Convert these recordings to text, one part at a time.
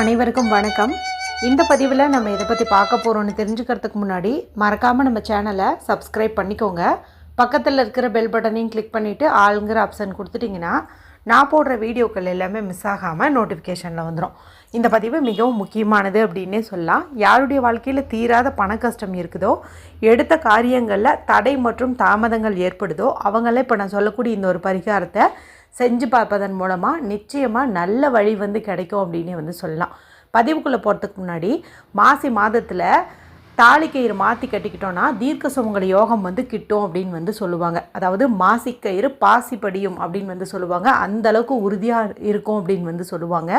அனைவருக்கும் வணக்கம். இந்த பதிவில் நம்ம இதை பற்றி பார்க்க போகிறோம்னு தெரிஞ்சுக்கிறதுக்கு முன்னாடி மறக்காமல் நம்ம சேனலை சப்ஸ்கிரைப் பண்ணிக்கோங்க. பக்கத்தில் இருக்கிற பெல் பட்டனையும் கிளிக் பண்ணிவிட்டு ஆளுங்கிற ஆப்ஷன் கொடுத்துட்டிங்கன்னா நான் போடுற வீடியோக்கள் எல்லாமே மிஸ் ஆகாமல் நோட்டிஃபிகேஷனில் வந்துடும் இந்த பதிவு மிகவும் முக்கியமானது அப்படின்னே சொல்லலாம். யாருடைய வாழ்க்கையில் தீராத பண கஷ்டம் இருக்குதோ எடுத்த காரியங்களில் தடை மற்றும் தாமதங்கள் ஏற்படுதோ அவங்கள இப்போ நான் சொல்லக்கூடிய இந்த ஒரு பரிகாரத்தை செஞ்சு பார்ப்பதன் மூலமாக நிச்சயமாக நல்ல வழி வந்து கிடைக்கும் அப்படின்னு வந்து சொல்லலாம். பதிவுக்குள்ளே போகிறதுக்கு முன்னாடி மாசி மாதத்தில் தாலிக்கயிறு மாற்றி கட்டிக்கிட்டோன்னா தீர்க்க சுமங்கல யோகம் வந்து கிட்டும் அப்படின்னு வந்து சொல்லுவாங்க. அதாவது மாசிக்கயிறு பாசி படியும் அப்படின்னு வந்து சொல்லுவாங்க. அந்த அளவுக்கு உறுதியாக இருக்கும் அப்படின்னு வந்து சொல்லுவாங்க.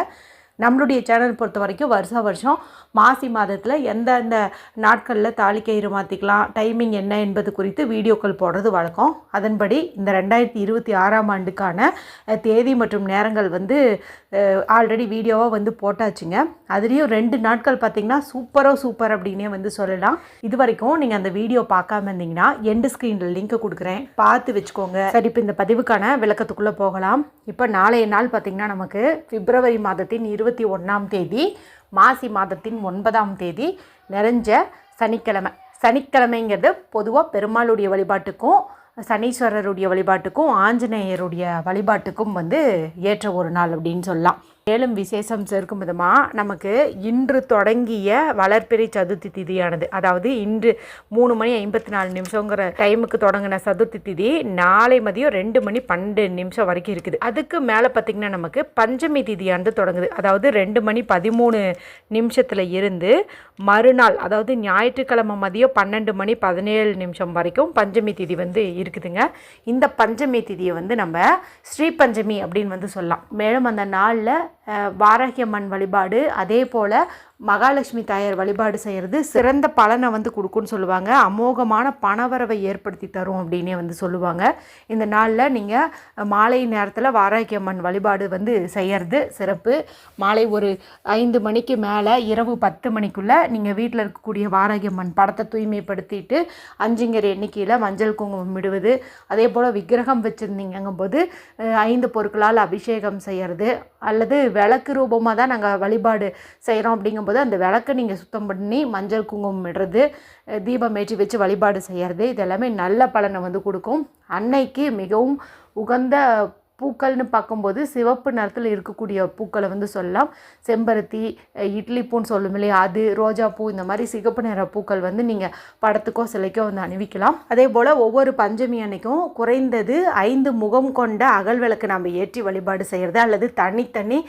நம்மளுடைய சேனல் பொறுத்த வரைக்கும் வருஷா வருஷம் மாசி மாதத்தில் எந்தெந்த நாட்களில் தாலிக்கயிறு மாற்றிக்கலாம் டைமிங் என்ன என்பது குறித்து வீடியோக்கள் போடுறது வழக்கம். அதன்படி இந்த ரெண்டாயிரத்தி இருபத்தி ஆறாம் ஆண்டுக்கான தேதி மற்றும் நேரங்கள் வந்து ஆல்ரெடி வீடியோவாக வந்து போட்டாச்சுங்க. அதுலேயும் ரெண்டு நாட்கள் பார்த்திங்கன்னா சூப்பரோ சூப்பர் அப்படின்னே வந்து சொல்லலாம். இது வரைக்கும் நீங்கள் அந்த வீடியோ பார்க்காம இருந்தீங்கன்னா எண்டு ஸ்க்ரீனில் லிங்க் கொடுக்குறேன். பார்த்து வச்சுக்கோங்க. சரி இப்போ இந்த பதிவுக்கான விளக்கத்துக்குள்ளே போகலாம். இப்போ நாளைய நாள் பார்த்திங்கன்னா நமக்கு பிப்ரவரி மாதத்தின் இருபத்தி ஒன்றாம் தேதி மாசி மாதத்தின் ஒன்பதாம் தேதி நிறைஞ்ச சனிக்கிழமை. சனிக்கிழமைங்கிறது பொதுவாக பெருமாளுடைய வழிபாட்டுக்கும் சனீஸ்வரருடைய வழிபாட்டுக்கும் ஆஞ்சநேயருடைய வழிபாட்டுக்கும் வந்து ஏற்ற ஒரு நாள் அப்படின்னு சொல்லலாம். மேலும் விசேஷம் சேர்க்கும் விதமாக நமக்கு இன்று தொடங்கிய வளர்ப்பிறை சதுர்த்தி திதியானது. அதாவது இன்று மூணு மணி ஐம்பத்தி நாலு நிமிஷங்கிற டைமுக்கு தொடங்கின சதுர்த்தி திதி நாளை மதியம் ரெண்டு மணி பன்னெண்டு நிமிஷம் வரைக்கும் இருக்குது. அதுக்கு மேலே பார்த்திங்கன்னா நமக்கு பஞ்சமி திதியானது தொடங்குது. அதாவது ரெண்டு மணி பதிமூணு நிமிஷத்தில் இருந்து மறுநாள் அதாவது ஞாயிற்றுக்கிழமை மதியம் பன்னெண்டு மணி பதினேழு நிமிஷம் வரைக்கும் பஞ்சமி திதி வந்து இருக்குதுங்க. இந்த பஞ்சமி திதியை வந்து நம்ம ஸ்ரீ பஞ்சமி அப்படின்னு வந்து சொல்லலாம். மேலும் அந்த நாளில் வாராகியம்மன் வழிபாடு அதே போல் மகாலட்சுமி தாயார் வழிபாடு செய்கிறது சிறந்த பலனை வந்து கொடுக்குன்னு சொல்லுவாங்க. அமோகமான பணவரவை ஏற்படுத்தி தரும் அப்படின்னே வந்து சொல்லுவாங்க. இந்த நாளில் நீங்கள் மாலை நேரத்தில் வாராகியம்மன் வழிபாடு வந்து செய்கிறது சிறப்பு. மாலை ஒரு ஐந்து மணிக்கு மேலே இரவு பத்து மணிக்குள்ளே நீங்கள் வீட்டில் இருக்கக்கூடிய வாராகியம்மன் படத்தை தூய்மைப்படுத்திட்டு அஞ்சுங்கிற எண்ணிக்கையில் மஞ்சள் குங்குமம் விடுவது. அதே போல் விக்கிரகம் வச்சுருந்தீங்கங்கும்போது ஐந்து பொருட்களால் அபிஷேகம் செய்கிறது அல்லது விளக்கு ரூபமாக தான் நாங்கள் வழிபாடு செய்கிறோம் அப்படிங்கும்போது அந்த விளக்கை நீங்கள் சுத்தம் பண்ணி மஞ்சள் குங்குமம் இடுறது தீபம் ஏற்றி வச்சு வழிபாடு செய்கிறது இது எல்லாமே நல்ல பலனை வந்து கொடுக்கும். அன்னைக்கு மிகவும் உகந்த பூக்கள்னு பார்க்கும்போது சிவப்பு நிறத்தில் இருக்கக்கூடிய பூக்களை வந்து சொல்லலாம். செம்பருத்தி இட்லி பூன்னு சொல்லும் இல்லையா? அது ரோஜா பூ இந்த மாதிரி சிகப்பு நிற பூக்கள் வந்து நீங்கள் படத்துக்கோ சிலைக்கோ வந்து அணிவிக்கலாம். அதே போல் ஒவ்வொரு பஞ்சமி அன்னைக்கும் குறைந்தது ஐந்து முகம் கொண்ட அகல் விளக்கு நம்ம ஏற்றி வழிபாடு செய்கிறது அல்லது தனித்தனி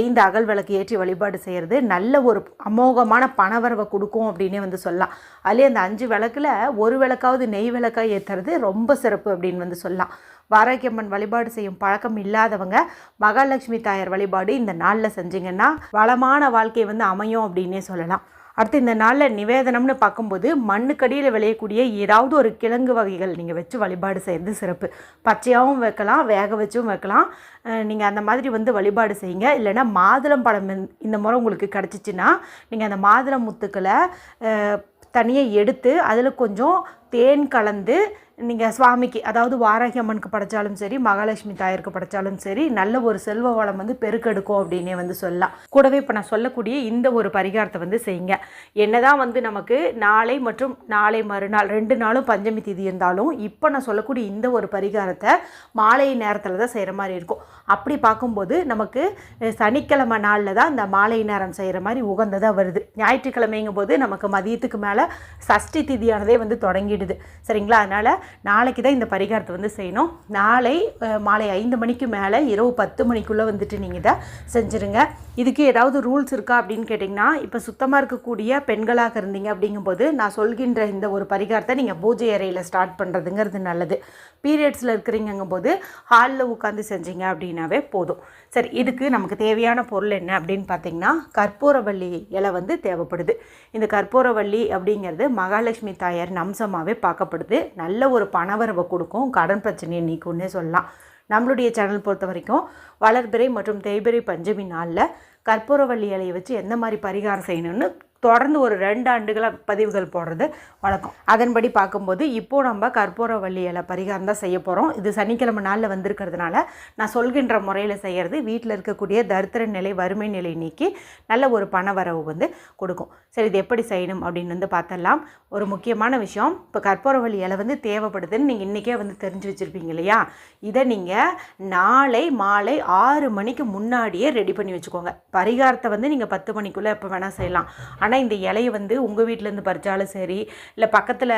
ஐந்து அகல் விளக்கு ஏற்றி வழிபாடு செய்கிறது நல்ல ஒரு அமோகமான பணவரவை கொடுக்கும் அப்படின்னே வந்து சொல்லலாம். அதுலேயே அந்த அஞ்சு விளக்கில் ஒரு விளக்காவது நெய் விளக்காக ஏற்றுறது ரொம்ப சிறப்பு அப்படின்னு வந்து சொல்லலாம். வாராகியம்மன் வழிபாடு செய்யும் பழக்கம் இல்லாதவங்க மகாலட்சுமி தாயார் வழிபாடு இந்த நாளில் செஞ்சிங்கன்னா வளமான வாழ்க்கை வந்து அமையும் அப்படின்னே சொல்லலாம். அடுத்து இந்த நாளில் நிவேதனம்னு பார்க்கும்போது மண்ணுக்கடியில் விளையக்கூடிய ஏதாவது ஒரு கிழங்கு வகைகள் நீங்கள் வச்சு வழிபாடு செய்கிறது சிறப்பு. பச்சையாகவும் வைக்கலாம் வேக வச்சும் வைக்கலாம். நீங்கள் அந்த மாதிரி வந்து வழிபாடு செய்யுங்க. இல்லைன்னா மாதுளம் பழம் இந்த முறை உங்களுக்கு கிடச்சிச்சின்னா நீங்கள் அந்த மாதுளம் முத்துக்களை தனியாக எடுத்து அதில் கொஞ்சம் தேன் கலந்து நீங்கள் சுவாமிக்கு அதாவது வாராகி அம்மனுக்கு படைச்சாலும் சரி மகாலட்சுமி தாயருக்கு படைச்சாலும் சரி நல்ல ஒரு செல்வ வளம் வந்து பெருக்கெடுக்கும் அப்படின்னே வந்து சொல்லலாம். கூடவே இப்போ நான் சொல்லக்கூடிய இந்த ஒரு பரிகாரத்தை வந்து செய்யுங்க. என்னதான் வந்து நமக்கு நாளை மற்றும் நாளை மறுநாள் ரெண்டு நாளும் பஞ்சமி திதி இருந்தாலும் இப்போ நான் சொல்லக்கூடிய இந்த ஒரு பரிகாரத்தை மாலை நேரத்தில் தான் செய்கிற மாதிரி இருக்கும். அப்படி பார்க்கும்போது நமக்கு சனிக்கிழமை நாளில் தான் இந்த மாலை நேரம் செய்கிற மாதிரி உகந்ததாக வருது. ஞாயிற்றுக்கிழமைங்கும் போது நமக்கு மதியத்துக்கு மேலே சஷ்டி திதியானதே வந்து தொடங்கிடுது. சரிங்களா? அதனால் நாளைக்கு தான் இந்த பரிகாரத்தை வந்து செய்யணும். நாளை மாலை ஐந்து மணிக்கு மேலே இரவு பத்து மணிக்குள்ளே வந்துட்டு நீங்கள் இதை செஞ்சுருங்க. இதுக்கு ஏதாவது ரூல்ஸ் இருக்கா அப்படின்னு கேட்டிங்கன்னா இப்போ சுத்தமாக இருக்கக்கூடிய பெண்களாக இருந்தீங்க அப்படிங்கும்போது நான் சொல்கின்ற இந்த ஒரு பரிகாரத்தை நீங்கள் பூஜை அறையில் ஸ்டார்ட் பண்ணுறதுங்கிறது நல்லது. பீரியட்ஸில் இருக்கிறீங்கும் போது ஹாலில் உட்காந்து செஞ்சீங்க அப்படின்னாவே போதும். சரி இதுக்கு நமக்கு தேவையான பொருள் என்ன அப்படின்னு பார்த்தீங்கன்னா கற்பூரவள்ளி இலை வந்து தேவைப்படுது. இந்த கற்பூரவள்ளி அப்படிங்கிறது மகாலட்சுமி தாயார் அம்சமாகவே பார்க்கப்படுது. நல்ல ஒரு பணவரவை கொடுக்கும். கடன் பிரச்சனையை நீக்கும்னே சொல்லலாம். நம்மளுடைய சேனல் பொறுத்த வரைக்கும் வளர்பிறை மற்றும் தேய்பிறை பஞ்சமி நாளில் கற்பூரவள்ளி இலையை வச்சு எந்த மாதிரி பரிகாரம் செய்யணும்னு தொடர்ந்து ஒரு ரெண்டு ஆண்டுகளாக பதிவுகள் போடுறது வழக்கம். அதன்படி பார்க்கும்போது இப்போது நம்ம கற்பூரவள்ளி இலை பரிகாரம் தான் செய்ய போகிறோம் இது சனிக்கிழமை நாளில் வந்திருக்கிறதுனால நான் சொல்கின்ற முறையில் செய்கிறது வீட்டில் இருக்கக்கூடிய தரித்திர நிலை வறுமை நிலை நீக்கி நல்ல ஒரு பண வரவு வந்து கொடுக்கும். சரி இது எப்படி செய்யணும் அப்படின்னு வந்து பார்த்தலாம் ஒரு முக்கியமான விஷயம் இப்போ கற்பூரவள்ளி இலை வந்து தேவைப்படுதுன்னு நீங்கள் இன்றைக்கே வந்து தெரிஞ்சு வச்சுருப்பீங்க இல்லையா? இதை நீங்கள் நாளை மாலை ஆறு மணிக்கு முன்னாடியே ரெடி பண்ணி வச்சுக்கோங்க. பரிகாரத்தை வந்து நீங்கள் பத்து மணிக்குள்ளே எப்போ வேணால் செய்யலாம். ஆனால் இந்த இலையை வந்து உங்கள் வீட்டிலேருந்து பறித்தாலும் சரி இல்லை பக்கத்தில்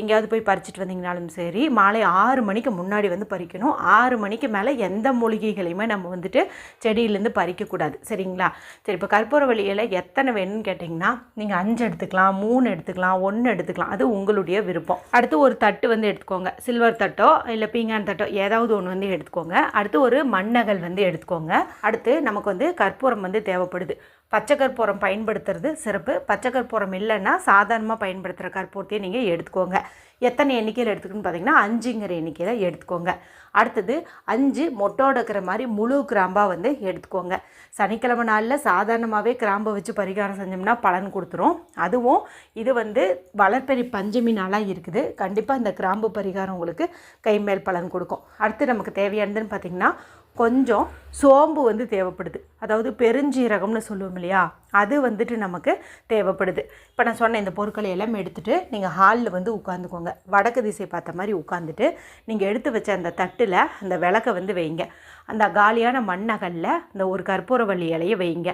எங்கேயாவது போய் பறிச்சிட்டு வந்தீங்கனாலும் சரி மாலை ஆறு மணிக்கு முன்னாடி வந்து பறிக்கணும். ஆறு மணிக்கு மேலே எந்த மூலிகைகளையுமே நம்ம வந்துட்டு செடியிலேருந்து பறிக்கக்கூடாது. சரிங்களா? சரி இப்போ கற்பூரவள்ளி இலை எத்தனை வேணும்னு கேட்டிங்கன்னா நீங்கள் அஞ்சு எடுத்துக்கலாம் மூணு எடுத்துக்கலாம் ஒன்று எடுத்துக்கலாம். அது உங்களுடைய விருப்பம். அடுத்து ஒரு தட்டு வந்து எடுத்துக்கோங்க. சில்வர் தட்டோ இல்லை பீங்கான் தட்டோ ஏதாவது ஒன்று வந்து எடுத்துக்கோங்க. அடுத்து ஒரு மண்ணகல் வந்து எடுத்துக்கோங்க. அடுத்து நமக்கு வந்து கற்பூரம் வந்து தேவைப்படுது. பச்சை கற்பூரம் பயன்படுத்துறது சிறப்பு. பச்சை கற்பூரம் இல்லைன்னா சாதாரணமாக பயன்படுத்துகிற கற்பூரத்தையே நீங்கள் எடுத்துக்கோங்க. எத்தனை எண்ணிக்கையில் எடுத்துக்கணும்னு பார்த்தீங்கன்னா அஞ்சுங்கிற எண்ணிக்கையில் எடுத்துக்கோங்க. அடுத்தது அஞ்சு மொட்டோட இருக்கிற மாதிரி முழு கிராம்பாக வந்து எடுத்துக்கோங்க. சனிக்கிழமை நாளில் சாதாரணமாகவே கிராம்பை வச்சு பரிகாரம் செஞ்சோம்னா பலன் கொடுத்துரும். அதுவும் இது வந்து வளர்ப்பெரி பஞ்சமி நாளாக இருக்குது. கண்டிப்பாக இந்த கிராம்பு பரிகாரம் உங்களுக்கு கைமேல் பலன் கொடுக்கும். அடுத்து நமக்கு தேவையானதுன்னு பார்த்திங்கன்னா கொஞ்சம் சோம்பு வந்து தேவைப்படுது. அதாவது பெருஞ்சீரகம்னு சொல்லுவோம் இல்லையா? அது வந்துட்டு நமக்கு தேவைப்படுது. இப்போ நான் சொன்ன இந்த பொருட்களை எல்லாம் எடுத்துகிட்டு நீங்கள் ஹாலில் வந்து உட்காந்துக்கோங்க வடக்கு திசை பார்த்த மாதிரி உட்காந்துட்டு நீங்கள் எடுத்து வச்ச அந்த தட்டில் அந்த விளக்கை வந்து வைங்க. அந்த காலியான மண்ணகலில் அந்த ஒரு கற்பூரவள்ளி இலையை வைங்க.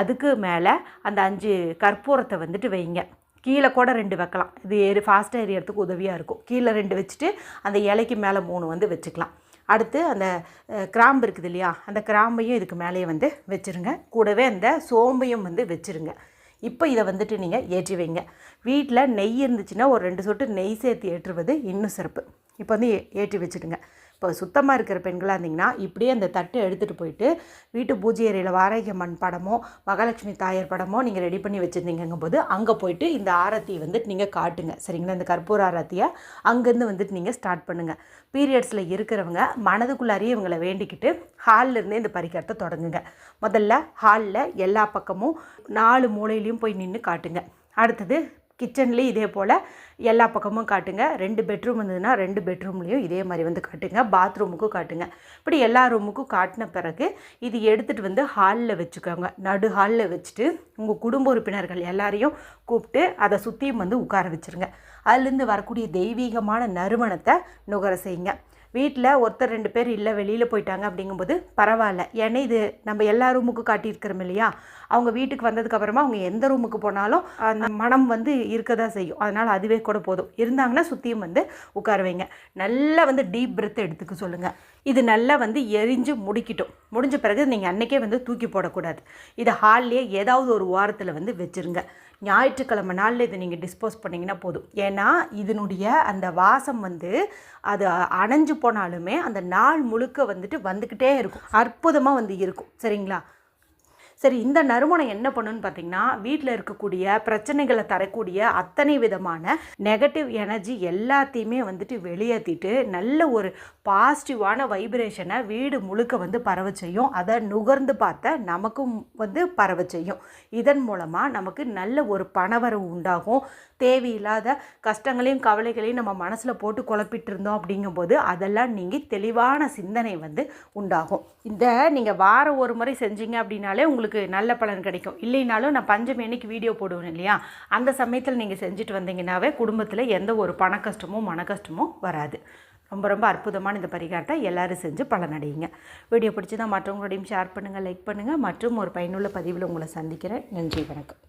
அதுக்கு மேலே அந்த அஞ்சு கற்பூரத்தை வந்துட்டு வைங்க. கீழே கூட ரெண்டு வைக்கலாம். இது ஏறி ஃபாஸ்ட்டாக எரியறதுக்கு உதவியாக இருக்கும். கீழே ரெண்டு வச்சுட்டு அந்த இலைக்கு மேலே மூணு வந்து வச்சுக்கலாம். அடுத்து அந்த கிராம்பு இருக்குது இல்லையா? அந்த கிராம்பையும் இதுக்கு மேலேயே வந்து வச்சுருங்க. கூடவே அந்த சோம்பையும் வந்து வச்சுருங்க. இப்போ இதை வந்துட்டு நீங்கள் ஏற்றி வைங்க. வீட்டில் நெய் இருந்துச்சுன்னா ஒரு ரெண்டு சொட்டு நெய் சேர்த்து ஏற்றுவது இன்னும் சிறப்பு. இப்போ வந்து ஏற்றி வச்சுடுங்க. இப்போ சுத்தமாக இருக்கிற பெண்களாக இருந்தீங்கன்னா இப்படியே அந்த தட்டை எடுத்துகிட்டு போயிட்டு வீட்டு பூஜை அறையில் வாராகி மண் படமோ மகாலட்சுமி தாயார் படமோ நீங்கள் ரெடி பண்ணி வச்சுருந்தீங்கும் போது அங்கே போயிட்டு இந்த ஆரத்தியை வந்துட்டு நீங்கள் காட்டுங்க. சரிங்களா? இந்த கற்பூர ஆரத்தியை அங்கேருந்து வந்துட்டு நீங்கள் ஸ்டார்ட் பண்ணுங்கள் பீரியட்ஸில் இருக்கிறவங்க மனதுக்குள்ளாரியே இவங்களை வேண்டிக்கிட்டு ஹால்லேருந்தே இந்த பரிகாரத்தை தொடங்குங்க. முதல்ல ஹாலில் எல்லா பக்கமும் நாலு மூலையிலையும் போய் நின்று காட்டுங்க. அடுத்தது கிச்சன்லேயும் இதே போல் எல்லா பக்கமும் காட்டுங்க. ரெண்டு பெட்ரூம் இருந்ததுன்னா ரெண்டு பெட்ரூம்லேயும் இதே மாதிரி வந்து காட்டுங்க. பாத்ரூமுக்கும் காட்டுங்க. இப்படி எல்லா ரூமுக்கும் காட்டின பிறகு இது எடுத்துகிட்டு வந்து ஹாலில் வச்சுக்கோங்க. நடு ஹாலில் வச்சுட்டு உங்கள் குடும்ப உறுப்பினர்கள் எல்லாரையும் கூப்பிட்டு அதை சுற்றியும் வந்து உட்கார வச்சுருங்க. அதுலேருந்து வரக்கூடிய தெய்வீகமான நறுமணத்தை நுகர செய்யுங்க. வீட்டில் ஒருத்தர் ரெண்டு பேர் இல்லை வெளியில் போயிட்டாங்க அப்படிங்கும்போது பரவாயில்ல. ஏன்னா இது நம்ம எல்லா ரூமுக்கும் காட்டியிருக்கிறோம் இல்லையா? அவங்க வீட்டுக்கு வந்ததுக்கப்புறமா அவங்க எந்த ரூமுக்கு போனாலும் அந்த மனம் வந்து இருக்க தான் செய்யும். அதனால் அதுவே கூட போதும். இருந்தாங்கன்னா சுற்றியும் வந்து உட்கார வைங்க. நல்லா வந்து டீப் பிரெத் எடுத்துக்க சொல்லுங்கள் இது நல்லா வந்து எரிஞ்சு முடிக்கட்டும். முடிஞ்ச பிறகு நீங்கள் அன்றைக்கே வந்து தூக்கி போடக்கூடாது. இதை ஹால்லேயே ஏதாவது ஒரு வாரத்தில் வந்து வச்சுருங்க. ஞாயிற்றுக்கிழமை நாளில் இதை நீங்கள் டிஸ்போஸ் பண்ணிங்கன்னா போதும். ஏன்னா இதனுடைய அந்த வாசம் வந்து அது அணைஞ்சு போனாலுமே அந்த நாள் முழுக்க வந்துட்டு வந்துக்கிட்டே இருக்கும். அற்புதமாக வந்து இருக்கும். சரிங்களா? சரி இந்த நறுமணம் என்ன பண்ணுன்னு பார்த்தீங்கன்னா வீட்டில் இருக்கக்கூடிய பிரச்சனைகளை தரக்கூடிய அத்தனை விதமான நெகட்டிவ் எனர்ஜி எல்லாத்தையுமே வந்துட்டு வெளியேற்றிட்டு நல்ல ஒரு பாசிட்டிவான வைப்ரேஷனை வீடு முழுக்க வந்து பரவ செய்யும். அதை நுகர்ந்து பார்த்த நமக்கும் வந்து பரவ செய்யும். இதன் மூலமாக நமக்கு நல்ல ஒரு பணவரவு உண்டாகும். தேவையில்லாத கஷ்டங்களையும் கவலைகளையும் நம்ம மனசில் போட்டு குழப்பிட்டு இருந்தோம் அப்படிங்கும்போது அதெல்லாம் நீங்கள் தெளிவான சிந்தனை வந்து உண்டாகும். இந்த நீங்கள் வாரம் ஒரு முறை செஞ்சீங்க அப்படின்னாலே உங்களுக்கு நல்ல பலன் கிடைக்கும். இல்லைனாலும் நான் பஞ்சமி அன்னைக்கு வீடியோ போடுவேன் இல்லையா? அந்த சமயத்தில் நீங்கள் செஞ்சுட்டு வந்தீங்கன்னாவே குடும்பத்தில் எந்த ஒரு பண கஷ்டமும் மன கஷ்டமும் வராது. ரொம்ப ரொம்ப அற்புதமான இந்த பரிகாரத்தை எல்லோரும் செஞ்சு பலனடையுங்க. வீடியோ பிடிச்சி தான் மற்றவங்களோடையும் ஷேர் பண்ணுங்கள் லைக் பண்ணுங்கள் மற்றும் ஒரு பயனுள்ள பதிவில் உங்களை சந்திக்கிறேன். நன்றி வணக்கம்.